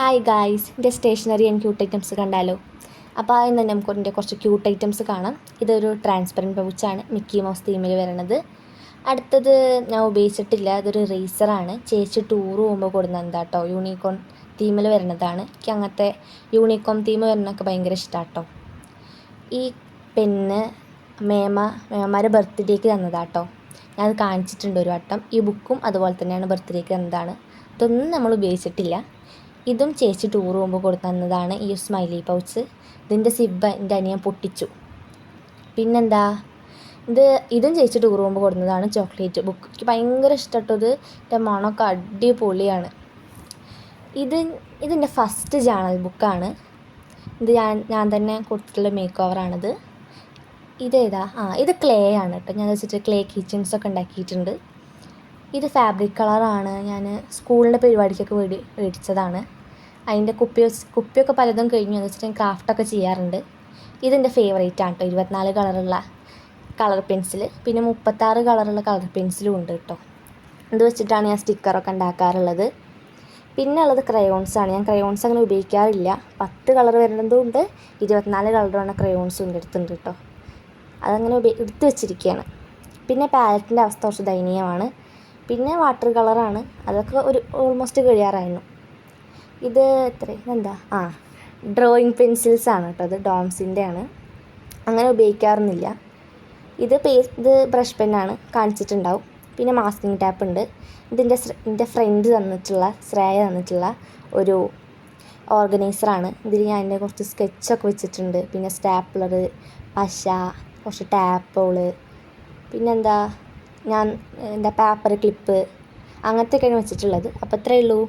Hi guys എന്റെ stationery and cute items കണ്ടാലോ? അപ്പോൾ ആദ്യം തന്നെ നമുക്ക് അതിന്റെ കുറച്ച് ക്യൂട്ട് ഐറ്റംസ് കാണാം. ഇതൊരു ട്രാൻസ്പെറന്റ് പൗച്ചാണ് മിക്കി മൗസ് തീമിൽ വരുന്നത് അടുത്തത് ഞാൻ ഉപയോഗിച്ചിട്ടില്ല ഇതൊരു റേസറാണ് ചേച്ചി ടൂർ പോകുമ്പോൾ കൊടുക്കുന്ന എന്താ കേട്ടോ യൂണിക്കോൺ തീമിൽ വരുന്നതാണ് എനിക്ക് അങ്ങനത്തെ യൂണിക്കോൺ തീം വരുന്നതൊക്കെ ഭയങ്കര ഇഷ്ടമാണ് കേട്ടോ ഈ പെണ്ണ് മേമ മേമാരെ ബർത്ത്ഡേക്ക് തന്നതാട്ടോ ഞാനത് കാണിച്ചിട്ടുണ്ട് ഒരു വട്ടം. ഈ ബുക്കും അതുപോലെ തന്നെയാണ് ബർത്ത്ഡേക്ക് തന്നതാണ്. ഇതൊന്നും നമ്മൾ ഉപയോഗിച്ചിട്ടില്ല. ഇതും ചേച്ചി ടൂർ പോകുമ്പോൾ കൊടുത്തു തന്നതാണ് ഈ സ്മൈലി പൗച്ച് ഇതിന്റെ സിബ്ബ എന്റെ അനിയൻ പൊട്ടിച്ചു. പിന്നെന്താ? ഇത് ഇതും ചേച്ചി ടൂർ പോകുമ്പോൾ കൊടുത്തതാണ് ചോക്ലേറ്റ് ബുക്ക് എനിക്ക് ഭയങ്കര ഇഷ്ടപ്പെട്ടത് എന്റെ മണമൊക്കെ അടിപൊളിയാണ്. ഇത് ഇതിന്റെ ഫസ്റ്റ് ജേണൽ ബുക്കാണ് ഇത് ഞാൻ ഞാൻ തന്നെ കൊടുത്തിട്ടുള്ള മേക്ക് ഓവറാണിത് ഇതേതാ? ആ ഇത് ക്ലേ ആണ് കേട്ടോ ഞാൻ വെച്ചിട്ട് ക്ലേ കിച്ചൺസ് ഒക്കെ ഉണ്ടാക്കിയിട്ടുണ്ട്. ഇത് ഫാബ്രിക് കളറാണ് ഞാൻ സ്കൂളിന്റെ പരിപാടിക്കൊക്കെ വേടി മേടിച്ചതാണ് അതിന്റെ കുപ്പി കുപ്പിയൊക്കെ പലതും കഴിഞ്ഞു. എന്ന് വെച്ചിട്ട് ഞാൻ ക്രാഫ്റ്റൊക്കെ ചെയ്യാറുണ്ട്. ഇതെന്റെ ഫേവറേറ്റ് ആണ് കേട്ടോ ഇരുപത്തിനാല് കളറുള്ള കളർ പെൻസിൽ പിന്നെ മുപ്പത്താറ് കളറുള്ള കളർ പെൻസിലും ഉണ്ട് കേട്ടോ ഇത് വെച്ചിട്ടാണ് ഞാൻ സ്റ്റിക്കറൊക്കെ ഉണ്ടാക്കാറുള്ളത്. പിന്നെ ഉള്ളത് ക്രയോൺസ് ആണ്. ഞാൻ ക്രയോൺസ് അങ്ങനെ ഉപയോഗിക്കാറില്ല. പത്ത് കളർ വരുന്നതും ഉണ്ട്. ഇരുപത്തിനാല് കളറുള്ള ക്രയോൺസും ഉണ്ട് എടുത്തുണ്ട് കേട്ടോ അതങ്ങനെ എടുത്ത് വെച്ചിരിക്കുകയാണ് പിന്നെ പാലറ്റിന്റെ അവസ്ഥ കുറച്ച് ദയനീയമാണ്. പിന്നെ വാട്ടർ കളറാണ് അതൊക്കെ ഒരു ഓൾമോസ്റ്റ് കഴിയാറായിരുന്നു. ഇത് എത്ര എന്താ ആ ഡ്രോയിങ് പെൻസിൽസ് കേട്ടോ അത് ഡോംസിന്റെ ആണ്. അങ്ങനെ ഉപയോഗിക്കാറൊന്നുമില്ല. ഇത് പേ ഇത് ബ്രഷ് പെന്നാണ് കാണിച്ചിട്ടുണ്ടാവും. പിന്നെ മാസ്കിങ് ടാപ്പ് ഉണ്ട്. ഇതിന്റെ എന്റെ ഫ്രണ്ട് തന്നിട്ടുള്ള ശ്രേയ തന്നിട്ടുള്ള ഒരു ഓർഗനൈസറാണ് ഇതിൽ ഞാൻ എന്റെ കുറച്ച് സ്കെച്ചൊക്കെ വെച്ചിട്ടുണ്ട്. പിന്നെ സ്റ്റാപ്ലർ പശ കുറച്ച് ടാപ്പുകൾ പിന്നെന്താ? ഞാൻ എന്താ പേപ്പർ ക്ലിപ്പ് അങ്ങനത്തെയൊക്കെയാണ് വെച്ചിട്ടുള്ളത്. അപ്പോൾ ഇത്രയേ ഉള്ളൂ.